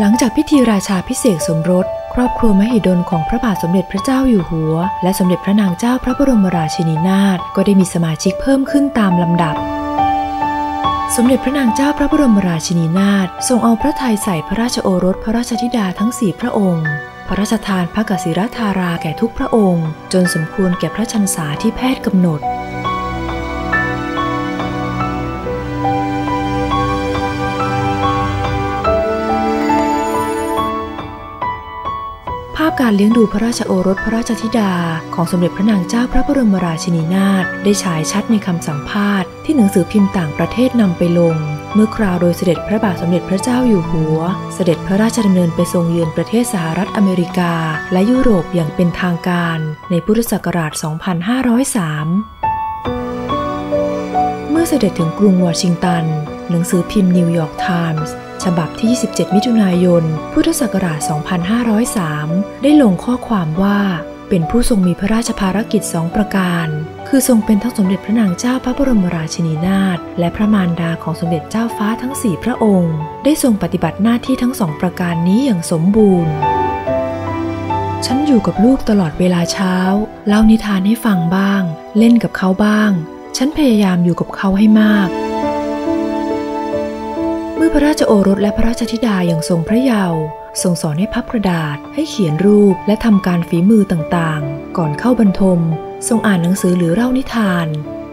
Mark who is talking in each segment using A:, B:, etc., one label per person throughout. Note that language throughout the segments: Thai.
A: หลังจากพิธีราชาพิเศษสมรส ครอบครัวมหิดลของพระบาทสมเด็จพระเจ้าอยู่หัว และสมเด็จพระนางเจ้าพระบรมราชินีนาถก็ได้มีสมาชิกเพิ่มขึ้นตามลำดับ สมเด็จพระนางเจ้าพระบรมราชินีนาถทรงเอาพระทัยใส่พระราชโอรสพระราชธิดาทั้งสี่พระองค์ พระราชทานพระกสิรธาราแก่ทุกพระองค์ จนสมควรแก่พระชันษาที่แพทย์กำหนดภาพการเลี้ยงดูพระราชโอรสพระราชธิดา ของสมเด็จพระนางเจ้าพระบรมราชินีนาถได้ฉายชัดในคำสัมภาษณ์ ที่หนังสือพิมพ์ต่างประเทศนำไปลง เมื่อคราวโดยเสด็จพระบาทสมเด็จพระเจ้าอยู่หัว เสด็จพระราชดำเนินไปทรงเยือนประเทศสหรัฐอเมริกา และยุโรปอย่างเป็นทางการ ในพุทธศักราช 2503 เมื่อเสด็จถึงกรุงวอชิงตัน หนังสือพิมพ์นิวยอร์กไทมส์ฉบับที่ 27 มิถุนายน พุทธศักราช 2503 ได้ลงข้อความว่า เป็นผู้ทรงมีพระราชภารกิจสองประการ คือทรงเป็นทั้งสมเด็จพระนางเจ้าพระบรมราชินีนาถและพระมารดาของสมเด็จเจ้าฟ้าทั้งสี่พระองค์ ได้ทรงปฏิบัติหน้าที่ทั้งสองประการนี้อย่างสมบูรณ์ ฉันอยู่กับลูกตลอดเวลาเช้า เล่านิทานให้ฟังบ้าง เล่นกับเขาบ้าง ฉันพยายามอยู่กับเขาให้มากเมื่อพระราชโอรสและพระราชธิดาอย่างทรงพระเยาว์ ทรงสอนให้พับกระดาษ ให้เขียนรูปและทำการฝีมือต่างๆ ก่อนเข้าบรรทม ทรงอ่านหนังสือหรือเล่านิทาน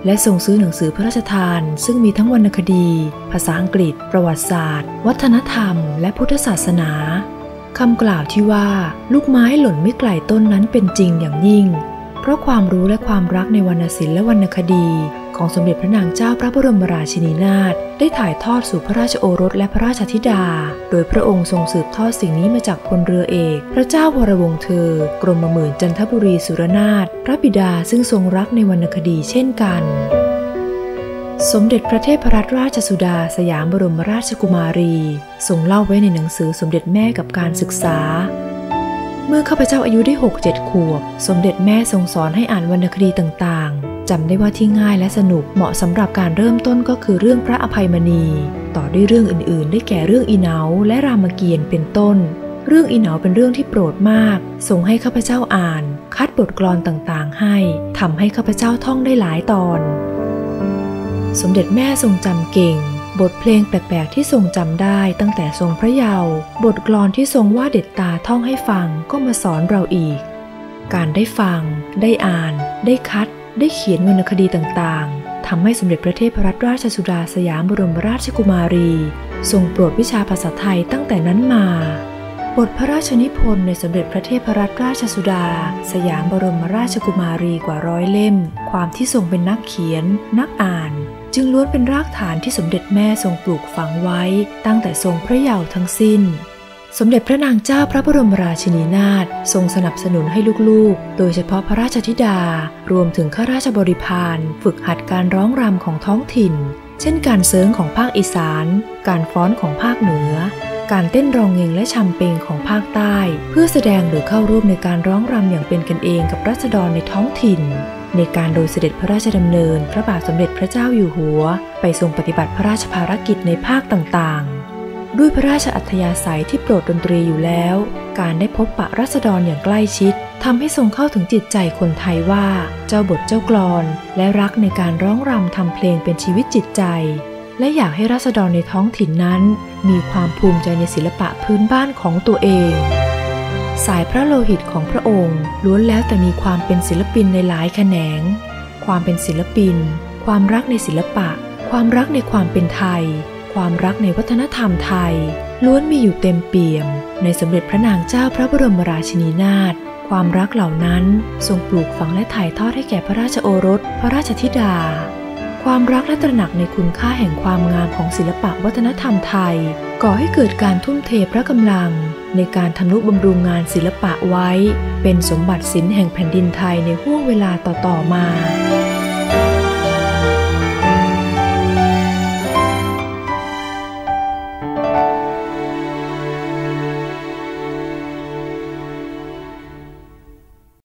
A: และทรงซื้อหนังสือพระราชทาน ซึ่งมีทั้งวรรณคดี ภาษาอังกฤษ ประวัติศาสตร์ วัฒนธรรม และพุทธศาสนาคำกล่าวที่ว่า ลูกไม้หล่นไม่ไกลต้นนั้นเป็นจริงอย่างยิ่ง เพราะความรู้และความรักในวรรณศิลป์และวรรณคดี ของสมเด็จพระนางเจ้าพระบรมราชินีนาถได้ถ่ายทอดสู่พระราชโอรสและพระราชธิดา โดยพระองค์ทรงสืบทอดสิ่งนี้มาจากพลเรือเอก พระเจ้าวรวงเธอ กรมหมื่นจันทบุรีสุรนาถพระบิดาซึ่งทรงรักในวรรณคดีเช่นกันสมเด็จพระเทพรัตนราชสุดาสยามบรมราชกุมารีทรงเล่าไว้ในหนังสือสมเด็จแม่กับการศึกษา เมื่อข้าพเจ้าอายุได้หกเจ็ดขวบ สมเด็จแม่ทรงสอนให้อ่านวรรณคดีต่างๆจำได้ว่าที่ง่ายและสนุกเหมาะสำหรับการเริ่มต้นก็คือเรื่องพระอภัยมณี ต่อด้วยเรื่องอื่นๆ ได้แก่เรื่องอีเหนาและรามเกียรติ์เป็นต้น เรื่องอีเหนาเป็นเรื่องที่โปรดมากทรงให้ข้าพเจ้าอ่าน คัดบทกลอนต่างๆ ให้ทำให้ข้าพเจ้าท่องได้หลายตอน สมเด็จแม่ทรงจำเก่ง บทเพลงแปลกๆที่ทรงจำได้ตั้งแต่ทรงพระเยาว์บทกลอนที่ทรงว่าเด็ดตาท่องให้ฟังก็มาสอนเราอีก การได้ฟัง ได้อ่าน ได้คัด ได้เขียนวรรณคดีต่างๆทำให้สมเด็จพระเทพรัตนราชสุดาสยามบรมราชกุมารี ทรงโปรดวิชาภาษาไทยตั้งแต่นั้นมา บทพระราชนิพนธ์ในสมเด็จพระเทพรัตนราชสุดา สยามบรมราชกุมารีกว่าร้อยเล่ม ความที่ทรงเป็นนักเขียน นักอ่าน จึงล้วนเป็นรากฐานที่สมเด็จแม่ทรงปลูกฝังไว้ตั้งแต่ทรงพระเยาว์ทั้งสิ้น สมเด็จพระนางเจ้าพระบรมราชินีนาถทรงสนับสนุนให้ลูกๆ โดยเฉพาะพระราชธิดา รวมถึงข้าราชบริพารฝึกหัดการร้องรำของท้องถิ่น เช่นการเสริงของภาคอีสาน การฟ้อนของภาคเหนือ การเต้นรองเงงและชำเปงของภาคใต้ เพื่อแสดงหรือเข้าร่วมในการร้องรำอย่างเป็นกันเองกับรัษฎรในท้องถิ่น ในการโดยเสด็จพระราชดำเนิน พระบาทสมเด็จพระเจ้าอยู่หัว ไปทรงปฏิบัติพระราชภารกิจในภาคต่างๆ ด้วยพระราชอัธยาศัยที่โปรดดนตรีอยู่แล้ว การได้พบปะรัษฎรอย่างใกล้ชิดทำให้ทรงเข้าถึงจิตใจคนไทยว่า เจ้าบทเจ้ากลอน และรักในการร้องรำทำเพลงเป็นชีวิตจิตใจ และอยากให้รัษฎรในท้องถิ่นนั้น มีความภูมิใจในศิลปะพื้นบ้านของตัวเอง สายพระโลหิตของพระองค์ ล้วนแล้วแต่มีความเป็นศิลปินในหลายแขนง ความเป็นศิลปิน ความรักในศิลปะ ความรักในความเป็นไทย ความรักในวัฒนธรรมไทย ล้วนมีอยู่เต็มเปี่ยม ในสมเด็จพระนางเจ้าพระบรมราชินีนาถความรักเหล่านั้นทรงปลูกฝังและถ่ายทอดให้แก่พระราชโอรส พระราชธิดา ความรักและตระหนักในคุณค่าแห่งความงามของศิลปะวัฒนธรรมไทย ก่อให้เกิดการทุ่มเทพระกำลัง ในการทำนุบำรุงงานศิลปะไว้ เป็นสมบัติศิลป์แห่งแผ่นดินไทยในห่วงเวลาต่อๆมา